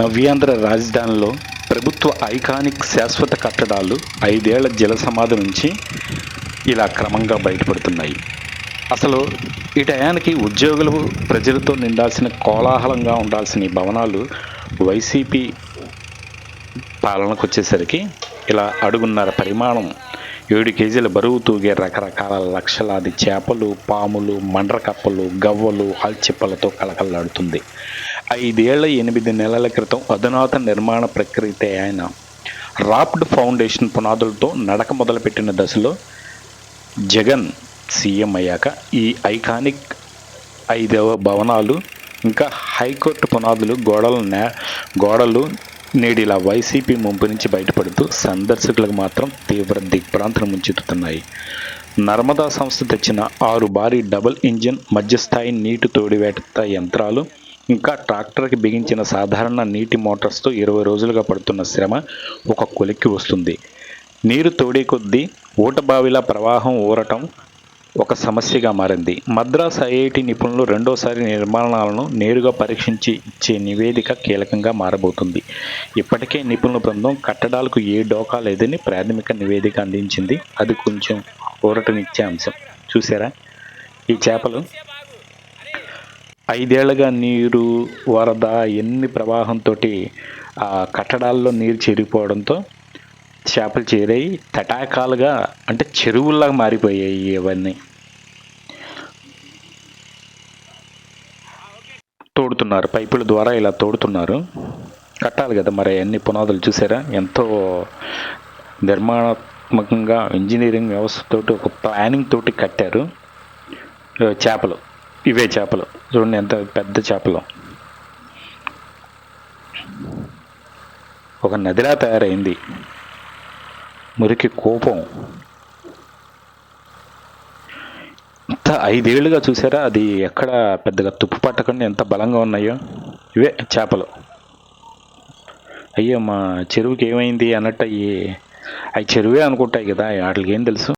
నవ్యాంధ్ర రాజధానిలో ప్రభుత్వ ఐకానిక్ శాశ్వత కట్టడాలు ఐదేళ్ళ జల సమాధి నుంచి ఇలా క్రమంగా బయటపడుతున్నాయి. అసలు ఈ టయానికి ఉద్యోగులు ప్రజలతో నిండాల్సిన కోలాహలంగా ఉండాల్సిన ఈ భవనాలు వైసీపీ పాలనకు వచ్చేసరికి ఇలా అడుగున్నర పరిమాణం ఏడు కేజీల బరువు తూగే రకరకాల లక్షలాది చేపలు పాములు మండ్రకప్పలు గవ్వలు హల్చిప్పలతో కలకల్లాడుతుంది ఐదేళ్ళ ఎనిమిది నెలల క్రితం అధునాతన నిర్మాణ ప్రక్రియ అయిన రాప్డ్ ఫౌండేషన్ పునాదులతో నడక మొదలుపెట్టిన దశలో జగన్ సీఎం అయ్యాక ఈ ఐకానిక్ ఐదవ భవనాలు ఇంకా హైకోర్టు పునాదులు గోడలు నే నేడు నేడిలా వైసీపీ ముంపు నుంచి బయటపడుతూ సందర్శకులకు మాత్రం తీవ్ర దిగ్భ్రాంతిని ముంచెత్తుతున్నాయి. నర్మదా సంస్థ తెచ్చిన ఆరు భారీ డబుల్ ఇంజిన్ మధ్యస్థాయి నీటి తోడివేట యంత్రాలు ఇంకా ట్రాక్టర్కి బిగించిన సాధారణ నీటి మోటార్స్తో ఇరవై రోజులుగా పడుతున్న శ్రమ ఒక కొలిక్కి వస్తుంది. నీరు తోడే కొద్దీ ఊటబావిలా ప్రవాహం ఊరటం ఒక సమస్యగా మారింది. మద్రాస్ ఐఐటి నిపుణులు రెండోసారి నిర్మాణాలను నేరుగా పరీక్షించి ఇచ్చే నివేదిక కీలకంగా మారబోతుంది. ఇప్పటికే నిపుణుల బృందం కట్టడాలకు ఏ డోకా లేదని ప్రాథమిక నివేదిక అందించింది. అది కొంచెం ఊరటనిచ్చే అంశం. చూసారా ఈ చేపలు ఐదేళ్ళుగా నీరు వరద ఎన్ని ప్రవాహంతో ఆ కట్టడాల్లో నీరు చేరిపోవడంతో చేపలు చేరాయి. తటాకాలుగా అంటే చెరువుల్లాగా మారిపోయాయి ఇవన్నీ. తోడుతున్నారు. పైపుల ద్వారా ఇలా తోడుతున్నారు. కట్టాలి కదా మరి అన్ని పునాదులు చూసారా? ఎంతో నిర్మాణాత్మకంగా ఇంజనీరింగ్ వ్యవస్థతోటి ఒక ప్లానింగ్ తోటి కట్టారు. చేపలు. ఇవే చేపలు. చూడండి ఎంత పెద్ద చేపలు. ఒక నదిలా తయారైంది. మురికి కోపం. ఇంత ఐదేళ్ళుగా చూసారా? అది ఎక్కడ పెద్దగా తుప్పు పట్టకుండా ఎంత బలంగా ఉన్నాయో? ఇవే చేపలు. అయ్యో మా చెరువుకి ఏమైంది అన్నట్టు అయ్యి అవి చెరువే అనుకుంటాయి కదా వాటికి ఏం తెలుసు?